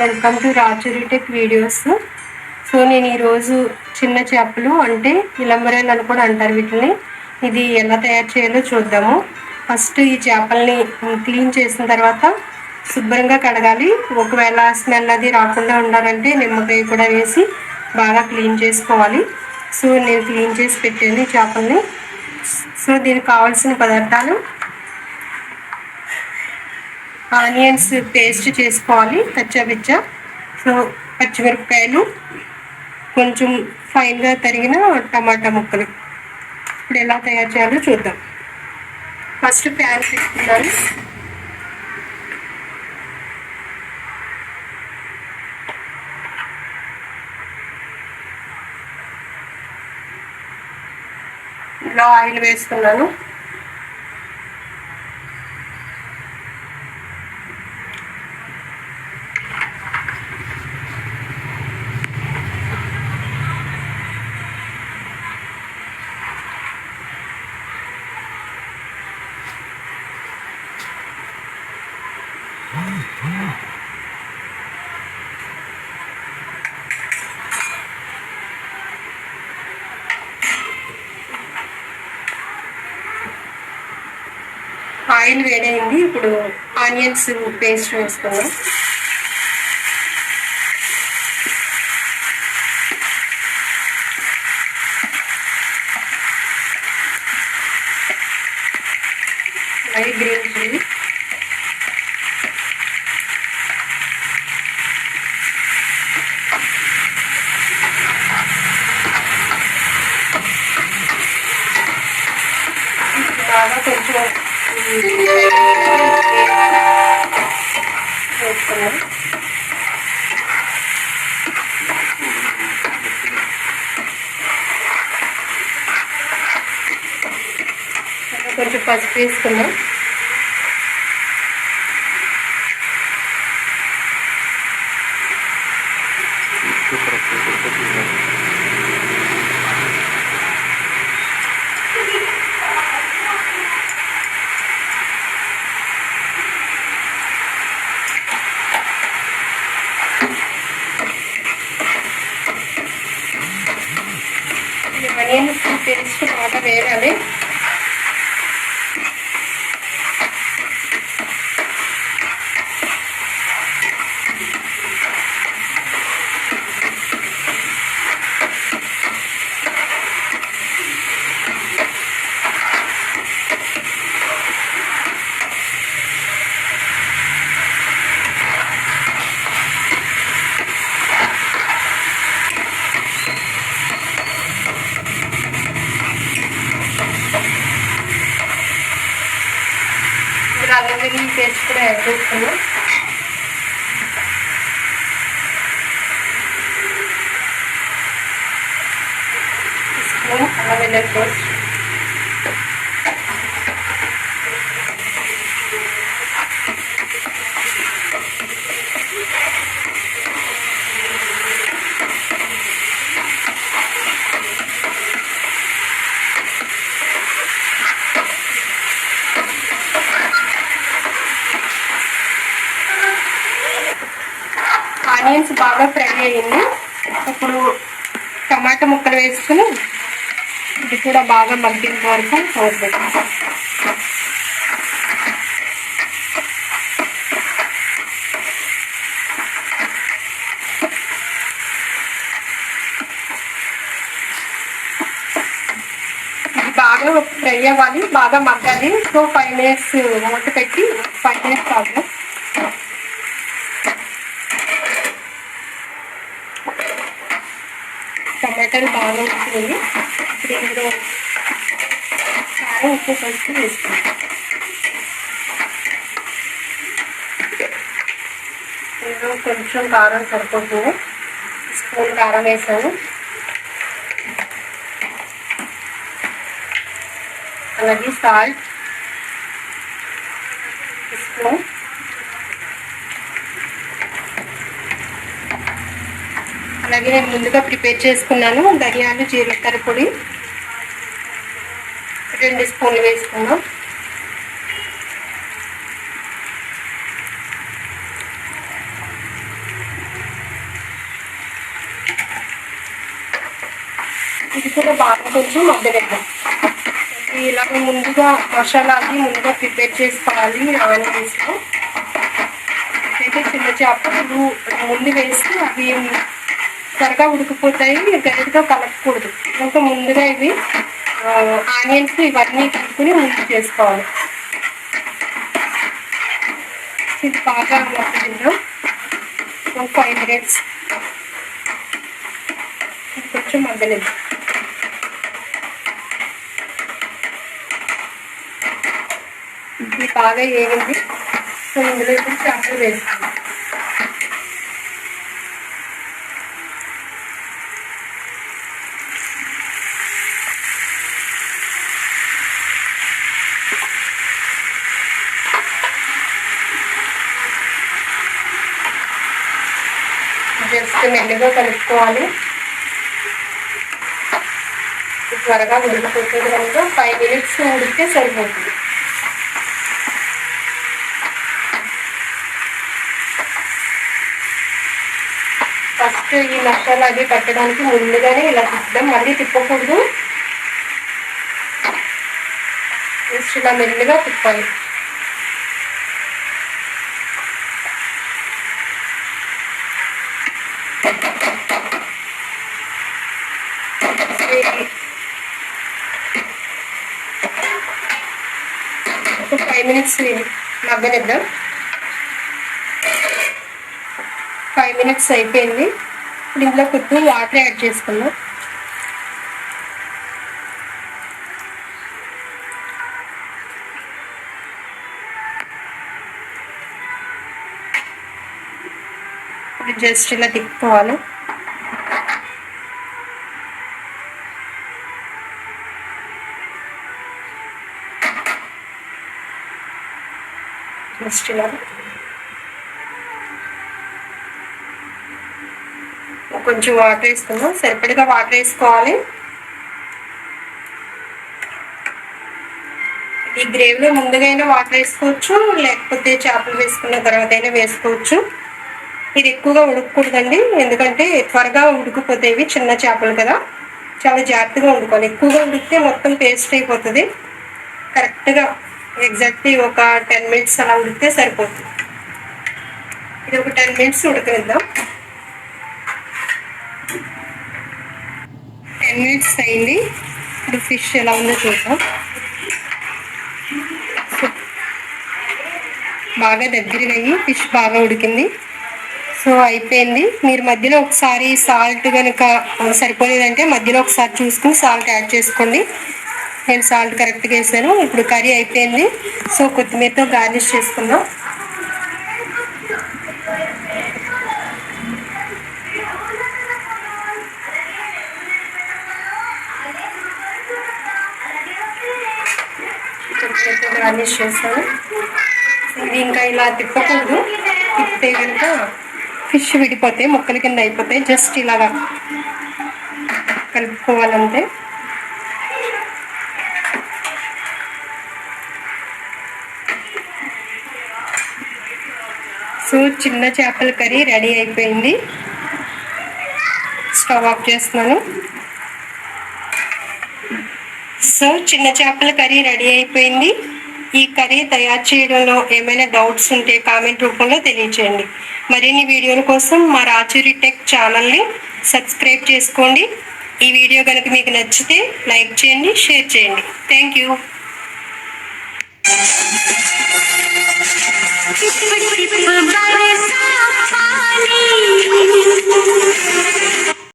Welcome to రాచురిటెక్ videos. So నేను ఈరోజు చిన్న చేపలు అంటే ఇలంబరేలు అని కూడా అంటారు వీటిని. ఇది ఎలా తయారు చేయాలో చూద్దాము. ఫస్ట్ ఈ చేపల్ని క్లీన్ చేసిన తర్వాత శుభ్రంగా కడగాలి. ఒకవేళ స్మెల్ అది రాకుండా ఉండాలంటే నిమ్మకాయ కూడా వేసి బాగా క్లీన్ చేసుకోవాలి. సో నేను క్లీన్ చేసి పెట్టాను ఈ చేపల్ని. సో దీనికి కావాల్సిన పదార్థాలు ఆనియన్స్ పేస్ట్ చేసుకోవాలి కచ్చాపిచ్చా సో పచ్చిమిరపకాయలు కొంచెం ఫైన్గా తరిగిన టమాటా ముక్కలు. ఇప్పుడు ఎలా తయారు చేయాలో చూద్దాం. ఫస్ట్ ప్యాన్ తీసుకున్నాను ఇందులో ఆయిల్ వేసుకున్నాను ఆయిల్ వేడైంది. ఇప్పుడు ఆనియన్స్ పేస్ట్ వేసుకుందాం. అలాగే గ్రీన్ చిల్లీ. బాగా కొంచెం వేసుకున్నాం కొంచెం పసుపు వేసుకున్నాం ఆనియన్ మాట వేయాలి ఇప్పుడు అల్లం వెల్లుల్లి పేస్ట్ కూడా యాడ్ చేసుకున్నాం స్పూన్ అల్లం వెల్లుల్లి పేస్ట్ ఆనియన్స్ బాగా ఫ్రై అయ్యింది. ఇప్పుడు టమాటా ముక్కలు వేసుకుని ఇది కూడా బాగా మగ్గిన వరకు వదిలేస్తాం బాగా ఫ్రై అవ్వాలి బాగా మగ్గాలి. సో ఫైవ్ మినిట్స్ మూత పెట్టి ఫైవ్ మినిట్స్ కాదు టమాటాలు బాగా వస్తుంది దీనిలో కారం ఉప్పు పసుపు వేసుకుంటాం. ఇందులో కొంచెం కారం సరిపోతుంది. స్పూన్ కారం వేసాము అలాగే సాల్ట్. స్పూన్. అలాగే నేను ముందుగా ప్రిపేర్ చేసుకున్నాను ధనియాలు జీలకర్ర పొడి. రెండు స్పూన్లు వేసుకున్నాం ఇది కూడా బాగా కొంచెం మగ్గనిద్దాం ఇలాగ ముందుగా మసాలాకి ముందుగా ప్రిపేర్ చేసుకోవాలి ఆన్ వేసుకోవాలి అయితే చిన్న చేపలు ముందు వేసి అవి త్వరగా ఉడికిపోతాయి గరిటతో కలపకూడదు. ఇంకా ముందుగా ఇవి ఆనియన్స్ ఇవన్నీ తీసుకుని ముందు చేసుకోవాలి. ఇది బాగా మొక్కలు ఒక ఫైవ్ మినిట్స్. కొంచెం మగ్గలేదు. ఇది బాగా ఏగింది. సో ఇందులో ఇప్పుడు చేపలు వేస్తాను జస్ట్ మెల్లగా కలుపుకోవాలి. త్వరగా ఉడికిపోతుంది కనుక ఫైవ్ మినిట్స్ ఉడికితే సరిపోతుంది. ఫస్ట్ ఈ మసాలా అది పెట్టడానికి ముందుగానే ఇలా తిప్పుదాం. మళ్ళీ తిప్పకూడదు. జస్ట్ ఇలా మెల్లగా తిప్పాలి. ఒక ఫైవ్ మినిట్స్ మగ్గనిద్దాం. ఫైవ్ మినిట్స్ అయిపోయింది. ఇప్పుడు ఇందులో కొద్ది వాటర్ యాడ్ చేసుకుందాం. ఇప్పుడు జస్ట్ ఇలా తిప్పుకోవాలి. జస్ట్ ఇలా. కొంచెం వాటర్ వేసుకుందాం. సరిపడిగా వాటర్ వేసుకోవాలి. ఈ గ్రేవీలో ముందుగైనా వాటర్ వేసుకోవచ్చు లేకపోతే చేపలు వేసుకున్న తర్వాత అయినా వేసుకోవచ్చు. ఇది ఎక్కువగా ఉడకకూడదండి ఎందుకంటే త్వరగా ఉడికిపోతేవి చిన్న చేపలు కదా. చాలా జాగ్రత్తగా ఉడుకోవాలి ఎక్కువగా ఉడికితే మొత్తం పేస్ట్ అయిపోతుంది. కరెక్ట్గా ఎగ్జాక్ట్లీ ఒక టెన్ మినిట్స్ అలా ఉడికితే సరిపోతుంది. ఇది ఒక టెన్ మినిట్స్ ఉడకనిద్దాం. టెన్ మినిట్స్ అయింది. ఇప్పుడు ఫిష్ ఎలా ఉందో చూద్దాం. బాగా దగ్గరగా అయ్యి ఫిష్ బాగా ఉడికింది. సో అయిపోయింది. మీరు మధ్యలో ఒకసారి సాల్ట్ కనుక సరిపోలేదంటే మధ్యలో ఒకసారి చూసుకుని సాల్ట్ యాడ్ చేసుకోండి. నేను సాల్ట్ కరెక్ట్గా వేసాను. ఇప్పుడు కర్రీ అయిపోయింది. సో కొత్తిమీరతో గార్నిష్ చేసుకుందాం. గార్నిష్ చేస్తాను ఇది ఇంకా ఇలా తిప్పకూడదు. తిప్పితే కనుక ఫిష్ విడిపోతాయి ముక్కల కింద అయిపోతాయి జస్ట్ ఇలాగా కలుపుకోవాలంటే. సో చిన్న చేపల కర్రీ రెడీ అయిపోయింది. స్టవ్ ఆఫ్ చేస్తున్నాను. సో చిన్న చేపల కర్రీ రెడీ అయిపోయింది. ఈ కర్రీ తయారు చేయడంలో ఏమైనా డౌట్స్ ఉంటే కామెంట్ రూపంలో తెలియచేయండి. మరిన్ని వీడియోల కోసం మా రాచూరి టెక్ ఛానల్ని సబ్స్క్రైబ్ చేసుకోండి. ఈ వీడియో కనుక మీకు నచ్చితే లైక్ చేయండి షేర్ చేయండి. Thank you.